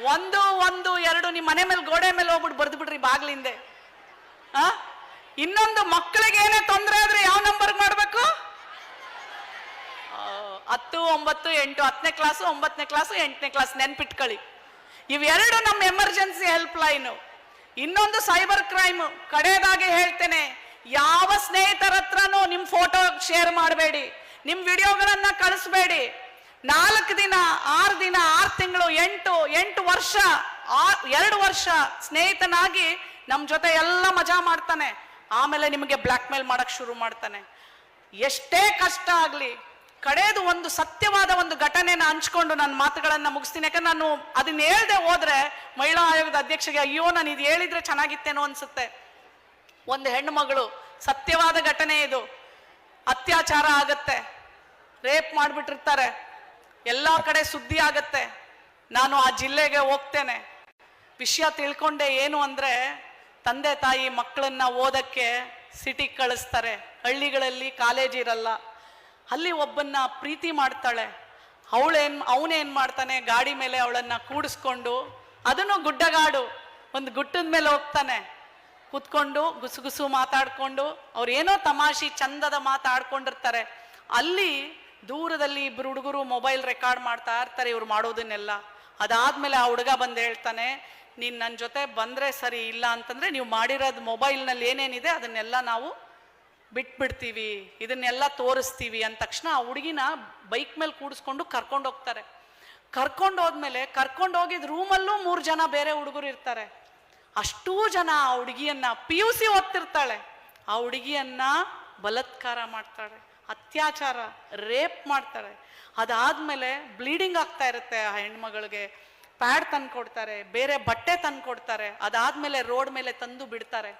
ಒಂದು ಒಂದು, ಎರಡು, ನಿಮ್ಮ ಮನೆ ಮೇಲೆ ಗೋಡೆ ಮೇಲೆ ಹೋಗ್ಬಿಟ್ಟು ಬರ್ದು ಬಿಡ್ರಿ ಬಾಗ್ಲಿಂದೆ. ಆ? ಇನ್ನೊಂದು ಮಕ್ಕಳಿಗೆ ಏನೇ ತೊಂದರೆ ಆದ್ರೆ ಯಾವ ನಂಬರ್ ಮಾಡ್ಬೇಕು? ಹತ್ತು, ಒಂಬತ್ತು, ಎಂಟು, ಹತ್ತನೇ ಕ್ಲಾಸು, ಒಂಬತ್ತನೇ ಕ್ಲಾಸು, ಎಂಟನೇ ಕ್ಲಾಸ್ ನೆನ್ಪಿಟ್ಕೊಳ್ಳಿ. ಇವೆರಡು ನಮ್ಮ ಎಮರ್ಜೆನ್ಸಿ ಹೆಲ್ಪ್ ಲೈನು ಇನ್ನೊಂದು ಸೈಬರ್ ಕ್ರೈಮ್ ಕಡೆಯದಾಗಿ ಹೇಳ್ತೇನೆ. ಯಾವ ಸ್ನೇಹಿತರ ಹತ್ರನೂ ನಿಮ್ಮ ಫೋಟೋ ಶೇರ್ ಮಾಡಬೇಡಿ. ನಿಮ್ಮ ವಿಡಿಯೋಗಳನ್ನ ಕಳಿಸ್ಬೇಡಿ. ನಾಲ್ಕು ದಿನ, ಆರು ದಿನ, ಆರು ತಿಂಗಳು, ಎಂಟು ಎಂಟು ವರ್ಷ ಎರಡು ವರ್ಷ ಸ್ನೇಹಿತನಾಗಿ ನಮ್ಮ ಜೊತೆ ಎಲ್ಲ ಮಜಾ ಮಾಡ್ತಾನೆ. ಆಮೇಲೆ ನಿಮಗೆ ಬ್ಲ್ಯಾಕ್ ಮೇಲ್ ಮಾಡಕ್ಕೆ ಶುರು ಮಾಡ್ತಾನೆ. ಎಷ್ಟೇ ಕಷ್ಟ ಆಗ್ಲಿ ಕಡೆದು ಒಂದು ಸತ್ಯವಾದ ಒಂದು ಘಟನೆನ ಹಂಚ್ಕೊಂಡು ನನ್ನ ಮಾತುಗಳನ್ನು ಮುಗಿಸ್ತೀನಿ. ಯಾಕಂದ್ರೆ ನಾನು ಅದನ್ನ ಹೇಳ್ದೆ ಹೋದ್ರೆ ಮಹಿಳಾ ಆಯೋಗದ ಅಧ್ಯಕ್ಷಗೆ ಅಯ್ಯೋ, ನಾನು ಇದು ಹೇಳಿದ್ರೆ ಚೆನ್ನಾಗಿತ್ತೇನೋ ಅನ್ಸುತ್ತೆ. ಒಂದು ಹೆಣ್ಣು ಮಗಳು ಸತ್ಯವಾದ ಘಟನೆ ಇದು. ಅತ್ಯಾಚಾರ ಆಗತ್ತೆ. ರೇಪ್ ಮಾಡಿಬಿಟ್ಟಿರ್ತಾರೆ. ಎಲ್ಲ ಕಡೆ ಸುದ್ದಿ ಆಗತ್ತೆ. ನಾನು ಆ ಜಿಲ್ಲೆಗೆ ಹೋಗ್ತೇನೆ. ವಿಷಯ ತಿಳ್ಕೊಂಡೆ ಏನು ಅಂದ್ರೆ, ತಂದೆ ತಾಯಿ ಮಕ್ಕಳನ್ನ ಓದಕ್ಕೆ ಸಿಟಿಗೆ ಕಳಿಸ್ತಾರೆ. ಹಳ್ಳಿಗಳಲ್ಲಿ ಕಾಲೇಜ್ ಇರಲ್ಲ. ಅಲ್ಲಿ ಒಬ್ಬನ್ನ ಪ್ರೀತಿ ಮಾಡ್ತಾಳೆ. ಅವಳೇನ್, ಅವನೇನ್ ಮಾಡ್ತಾನೆ? ಗಾಡಿ ಮೇಲೆ ಅವಳನ್ನ ಕೂಡಿಸ್ಕೊಂಡು, ಅದನ್ನು ಗುಡ್ಡಗಾಡು. ಒಂದು ಗುಟ್ಟದ ಮೇಲೆ ಹೋಗ್ತಾನೆ. ಕೂತ್ಕೊಂಡು ಗುಸುಗುಸು ಮಾತಾಡ್ಕೊಂಡು ಅವ್ರೇನೋ ತಮಾಷಿ ಚಂದದ ಮಾತಾಡ್ಕೊಂಡಿರ್ತಾರೆ ಅಲ್ಲಿ ದೂರದಲ್ಲಿ ಇಬ್ಬರು ಹುಡುಗರು ಮೊಬೈಲ್ ರೆಕಾರ್ಡ್ ಮಾಡ್ತಾ ಇರ್ತಾರೆ ಇವ್ರು ಮಾಡೋದನ್ನೆಲ್ಲ. ಅದಾದ್ಮೇಲೆ ಆ ಹುಡುಗ ಬಂದು ಹೇಳ್ತಾನೆ, ನೀನು ನನ್ನ ಜೊತೆ ಬಂದ್ರೆ ಸರಿ, ಇಲ್ಲ ಅಂತಂದ್ರೆ ನೀವು ಮಾಡಿರೋದು ಮೊಬೈಲ್ನಲ್ಲಿ ಏನೇನಿದೆ ಅದನ್ನೆಲ್ಲ ನಾವು ಬಿಟ್ಬಿಡ್ತೀವಿ, ಇದನ್ನೆಲ್ಲ ತೋರಿಸ್ತೀವಿ ಅಂದ ತಕ್ಷಣ ಆ ಹುಡುಗಿನ ಬೈಕ್ ಮೇಲೆ ಕೂಡಿಸ್ಕೊಂಡು ಕರ್ಕೊಂಡು ಹೋಗ್ತಾರೆ. ಕರ್ಕೊಂಡು ಹೋದ್ಮೇಲೆ ಕರ್ಕೊಂಡು ಹೋಗಿದ್ ರೂಮಲ್ಲೂ ಮೂರು ಜನ ಬೇರೆ ಹುಡುಗರು ಇರ್ತಾರೆ. ಅಷ್ಟೂ ಜನ ಆ ಹುಡುಗಿಯನ್ನ ಪಿ ಯು ಸಿ ಓದ್ತಿರ್ತಾಳೆ. ಆ ಹುಡುಗಿಯನ್ನ ಬಲತ್ಕಾರ ಮಾಡ್ತಾಳೆ, ಅತ್ಯಾಚಾರ, ರೇಪ್ ಮಾಡ್ತಾರೆ ಅದಾದ್ಮೇಲೆ ಬ್ಲೀಡಿಂಗ್ ಆಗ್ತಾ ಇರುತ್ತೆ ಆ ಹೆಣ್ಮಗಳಿಗೆ. ಪ್ಯಾಡ್ ತಂದು ಕೊಡ್ತಾರೆ ಬೇರೆ ಬಟ್ಟೆ ತಂದು ಕೊಡ್ತಾರೆ ಅದಾದ್ಮೇಲೆ ರೋಡ್ ಮೇಲೆ ತಂದು ಬಿಡ್ತಾರೆ.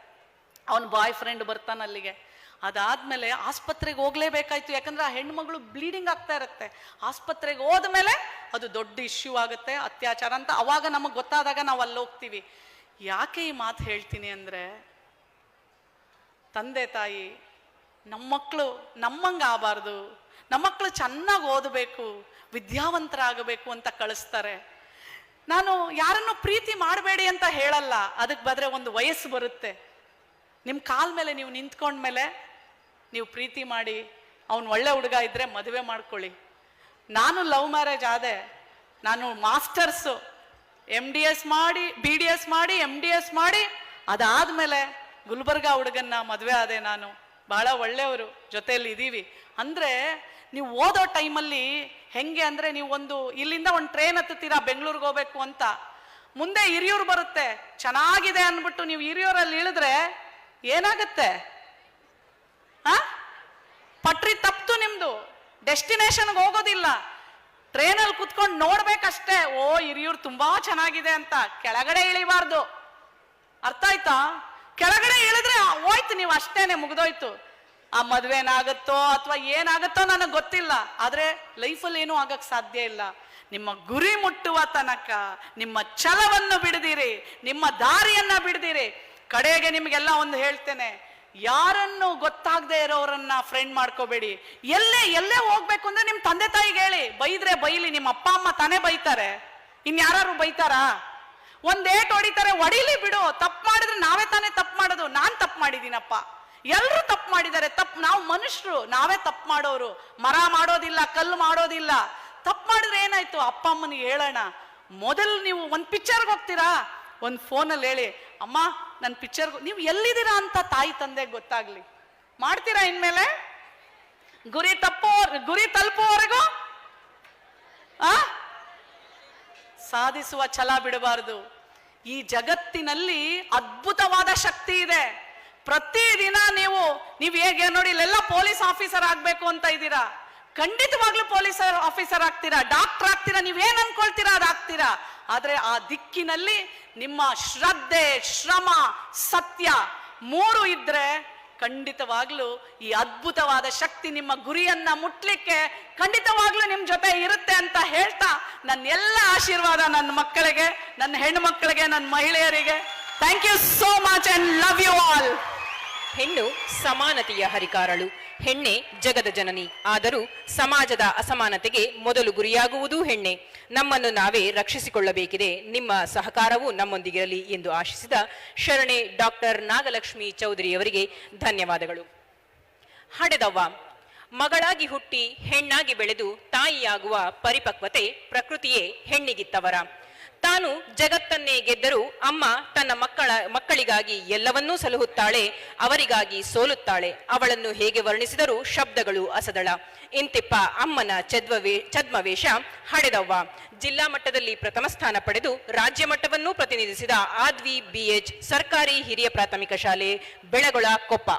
ಅವನ ಬಾಯ್ ಫ್ರೆಂಡ್ ಬರ್ತಾನೆ ಅಲ್ಲಿಗೆ. ಅದಾದ್ಮೇಲೆ ಆಸ್ಪತ್ರೆಗೆ ಹೋಗ್ಲೇಬೇಕಾಯ್ತು. ಯಾಕಂದ್ರೆ ಆ ಹೆಣ್ಮಗಳು ಬ್ಲೀಡಿಂಗ್ ಆಗ್ತಾ ಇರುತ್ತೆ. ಆಸ್ಪತ್ರೆಗೆ ಹೋದ್ಮೇಲೆ ಅದು ದೊಡ್ಡ ಇಶ್ಯೂ ಆಗುತ್ತೆ, ಅತ್ಯಾಚಾರ ಅಂತ ಅವಾಗ ನಮಗೆ ಗೊತ್ತಾದಾಗ ನಾವು ಅಲ್ಲಿ ಹೋಗ್ತೀವಿ. ಯಾಕೆ ಈ ಮಾತು ಹೇಳ್ತೀನಿ ಅಂದ್ರೆ, ತಂದೆ ತಾಯಿ ನಮ್ಮ ಮಕ್ಕಳು ನಮ್ಮಂಗೆ ಆಗಬಾರ್ದು ನಮ್ಮ ಮಕ್ಕಳು ಚೆನ್ನಾಗಿ ಓದಬೇಕು, ವಿದ್ಯಾವಂತರಾಗಬೇಕು ಅಂತ ಕಳಿಸ್ತಾರೆ. ನಾನು ಯಾರನ್ನು ಪ್ರೀತಿ ಮಾಡಬೇಡಿ ಅಂತ ಹೇಳಲ್ಲ. ಅದಕ್ಕೆ ಬದ್ರೆ ಒಂದು ವಯಸ್ಸು ಬರುತ್ತೆ. ನಿಮ್ಮ ಕಾಲ ಮೇಲೆ ನೀವು ನಿಂತ್ಕೊಂಡ್ಮೇಲೆ ನೀವು ಪ್ರೀತಿ ಮಾಡಿ, ಅವನು ಒಳ್ಳೆ ಹುಡುಗ ಇದ್ದರೆ ಮದುವೆ ಮಾಡ್ಕೊಳ್ಳಿ. ನಾನು ಲವ್ ಮ್ಯಾರೇಜ್ ಆದೆ, ನಾನು ಮಾಸ್ಟರ್ಸು ಎಂ ಡಿ ಎಸ್ ಮಾಡಿ ಬಿ ಡಿ ಎಸ್ ಮಾಡಿ ಎಂ ಡಿ ಎಸ್ ಮಾಡಿ, ಅದಾದ್ಮೇಲೆ ಗುಲ್ಬರ್ಗಾ ಹುಡುಗನ್ನ ಮದುವೆ ಆದೆ ನಾನು. ಬಹಳ ಒಳ್ಳೆಯವರು, ಜೊತೆಯಲ್ಲಿ ಇದ್ದೀವಿ ಅಂದರೆ ನೀವು ಓದೋ ಟೈಮಲ್ಲಿ ಹೆಂಗೆ ಅಂದರೆ ನೀವು ಒಂದು ಇಲ್ಲಿಂದ ಒಂದು ಟ್ರೈನ್ ಹತ್ತುತ್ತೀರಾ, ಬೆಂಗಳೂರಿಗೆ ಹೋಗ್ಬೇಕು ಅಂತ. ಮುಂದೆ ಹಿರಿಯೂರು ಬರುತ್ತೆ. ಚೆನ್ನಾಗಿದೆ ಅಂದ್ಬಿಟ್ಟು ನೀವು ಹಿರಿಯೂರಲ್ಲಿ ಇಳಿದ್ರೆ ಏನಾಗುತ್ತೆ? ಆ ಪಟ್ರಿ ತಪ್ತು ನಿಮ್ದು. ಡೆಸ್ಟಿನೇಷನ್ಗೆ ಹೋಗೋದಿಲ್ಲ. ಟ್ರೈನಲ್ಲಿ ಕುತ್ಕೊಂಡು ನೋಡ್ಬೇಕಷ್ಟೇ. ಓ, ಹಿರಿಯೂರು ತುಂಬಾ ಚೆನ್ನಾಗಿದೆ ಅಂತ. ಕೆಳಗಡೆ ಇಳಿಬಾರ್ದು. ಅರ್ಥ ಆಯ್ತಾ? ಕೆಳಗಡೆ ಇಳಿದ್ರೆ ಹೋಯ್ತು, ನೀವು ಅಷ್ಟೇನೆ ಮುಗ್ದೋಯ್ತು. ಆ ಮದ್ವೆನಾಗತ್ತೋ ಅಥವಾ ಏನಾಗುತ್ತೋ ನನಗೆ ಗೊತ್ತಿಲ್ಲ. ಆದ್ರೆ ಲೈಫಲ್ಲಿ ಏನೂ ಆಗಕ್ ಸಾಧ್ಯ ಇಲ್ಲ. ನಿಮ್ಮ ಗುರಿ ಮುಟ್ಟುವ ತನಕ, ನಿಮ್ಮ ಛಲವನ್ನು ಬಿಡದಿರಿ, ನಿಮ್ಮ ದಾರಿಯನ್ನ ಬಿಡದಿರಿ. ಕಡೆಗೆ ನಿಮ್ಗೆಲ್ಲ ಒಂದು ಹೇಳ್ತೇನೆ. ಯಾರನ್ನು ಗೊತ್ತಾಗದೆ ಇರೋರನ್ನ ಫ್ರೆಂಡ್ ಮಾಡ್ಕೋಬೇಡಿ. ಎಲ್ಲೇ ಎಲ್ಲೇ ಹೋಗ್ಬೇಕು ಅಂದ್ರೆ ನಿಮ್ ತಂದೆ ತಾಯಿಗೆ ಹೇಳಿ. ಬೈದ್ರೆ ಬೈಲಿ, ನಿಮ್ಮ ಅಪ್ಪ, ಅಮ್ಮ ತಾನೇ ಬೈತಾರೆ. ಇನ್ಯಾರು ಬೈತಾರಾ? ಒಂದ್ ಏಟ್ ಹೊಡಿತಾರೆ, ಹೊಡಿಲಿ ಬಿಡು, ತಪ್ಪು ಮಾಡಿದ್ರೆ ನಾವೇ ತಾನೇ ತಪ್ಪು ಮಾಡೋದು, ನಾನ್ ತಪ್ಪು ಮಾಡಿದೀನಪ್ಪ ಎಲ್ಲರೂ ತಪ್ಪು ಮಾಡಿದ್ದಾರೆ, ತಪ್ಪು, ನಾವು ಮನುಷ್ಯರು, ನಾವೇ ತಪ್ಪು ಮಾಡೋರು. ಮರ ಮಾಡೋದಿಲ್ಲ, ಕಲ್ಲು ಮಾಡೋದಿಲ್ಲ. ತಪ್ಪು ಮಾಡಿದ್ರೆ ಏನಾಯ್ತು? ಅಪ್ಪ, ಅಮ್ಮನಿಗೆ ಹೇಳೋಣ. ಮೊದಲು ನೀವು ಒಂದ್ ಪಿಕ್ಚರ್ಗೆ ಹೋಗ್ತೀರಾ? ಒಂದ್ ಫೋನಲ್ಲಿ ಹೇಳಿ, ಅಮ್ಮ ನನ್ನ ಪಿಕ್ಚರ್ ನೀವು ಎಲ್ಲಿದ್ದೀರಾ ಅಂತ ತಾಯಿ ತಂದೆ ಗೊತ್ತಾಗ್ಲಿ. ಮಾಡ್ತೀರಾ ಇನ್ಮೇಲೆ? ಗುರಿ ತಪ್ಪೋ ಗುರಿ ತಲುಪುವವರೆಗೂ? ಆ? ಸಾಧಿಸುವ ಛಲ ಬಿಡಬಾರದು. ಈ ಜಗತ್ತಿನಲ್ಲಿ ಅದ್ಭುತವಾದ ಶಕ್ತಿ ಇದೆ. ಪ್ರತಿದಿನ ನೀವು ನೀವು ಹೇಗೆ ನೋಡಿ, ಇಲ್ಲೆಲ್ಲ ಪೊಲೀಸ್ ಆಫೀಸರ್ ಆಗ್ಬೇಕು ಅಂತ ಇದ್ದೀರಾ? ಖಂಡಿತವಾಗ್ಲೂ ಪೊಲೀಸ್ ಆಫೀಸರ್ ಆಗ್ತೀರಾ? ಡಾಕ್ಟರ್ ಆಗ್ತೀರಾ? ನೀವೇನ್ ಅನ್ಕೊಳ್ತೀರಾ ಅದಾಗ್ತೀರಾ ಆದ್ರೆ ಆ ದಿಕ್ಕಿನಲ್ಲಿ ನಿಮ್ಮ ಶ್ರದ್ಧೆ, ಶ್ರಮ, ಸತ್ಯ ಮೂರು ಇದ್ರೆ ಖಂಡಿತವಾಗ್ಲೂ ಈ ಅದ್ಭುತವಾದ ಶಕ್ತಿ ನಿಮ್ಮ ಗುರಿಯನ್ನ ಮುಟ್ಲಿಕ್ಕೆ ಖಂಡಿತವಾಗ್ಲೂ ನಿಮ್ ಜೊತೆ ಇರುತ್ತೆ ಅಂತ ಹೇಳ್ತಾ ನನ್ನ ಎಲ್ಲ ಆಶೀರ್ವಾದ ನನ್ನ ಮಕ್ಕಳಿಗೆ, ನನ್ನ ಹೆಣ್ಣು ಮಕ್ಕಳಿಗೆ, ನನ್ನ ಮಹಿಳೆಯರಿಗೆ. Thank you so much and love you all ಹೆಣ್ಣು ಸಮಾನತೆಯ ಹರಿಕಾರಳು. ಹೆಣ್ಣೆ ಜಗದ ಜನನಿ. ಆದರೂ ಸಮಾಜದ ಅಸಮಾನತೆಗೆ ಮೊದಲು ಗುರಿಯಾಗುವುದೂ ಹೆಣ್ಣೆ. ನಮ್ಮನ್ನು ನಾವೇ ರಕ್ಷಿಸಿಕೊಳ್ಳಬೇಕಿದೆ. ನಿಮ್ಮ ಸಹಕಾರವೂ ನಮ್ಮೊಂದಿಗಿರಲಿ ಎಂದು ಆಶಿಸಿದ ಶರಣೆ ಡಾಕ್ಟರ್ ನಾಗಲಕ್ಷ್ಮಿ ಚೌಧರಿಯವರಿಗೆ ಧನ್ಯವಾದಗಳು. ಹಡೆದವ್ವ. ಮಗಳಾಗಿ ಹುಟ್ಟಿ ಹೆಣ್ಣಾಗಿ ಬೆಳೆದು ತಾಯಿಯಾಗುವ ಪರಿಪಕ್ವತೆ ಪ್ರಕೃತಿಯೇ ಹೆಣ್ಣಿಗಿತ್ತವರ. ತಾನು ಜಗತ್ತನ್ನೇ ಗೆದ್ದರೂ ಅಮ್ಮ ತನ್ನ ಮಕ್ಕಳ, ಮಕ್ಕಳಿಗಾಗಿ ಎಲ್ಲವನ್ನೂ ಸಲಹುತ್ತಾಳೆ, ಅವರಿಗಾಗಿ ಸೋಲುತ್ತಾಳೆ. ಅವಳನ್ನು ಹೇಗೆ ವರ್ಣಿಸಿದರೂ ಶಬ್ದಗಳು ಅಸದಳ. ಇಂತಿಪ್ಪ ಅಮ್ಮನ ಚದ್ವವೇ ಛದ್ಮವೇಷ ಹಡೆದವ್ವ. ಜಿಲ್ಲಾ ಮಟ್ಟದಲ್ಲಿ ಪ್ರಥಮ ಸ್ಥಾನ ಪಡೆದು ರಾಜ್ಯ ಮಟ್ಟವನ್ನೂ ಪ್ರತಿನಿಧಿಸಿದ ಆದ್ವಿ ಬಿಎಚ್ ಸರ್ಕಾರಿ ಹಿರಿಯ ಪ್ರಾಥಮಿಕ ಶಾಲೆ, ಬೆಳಗೊಳ ಕೊಪ್ಪ.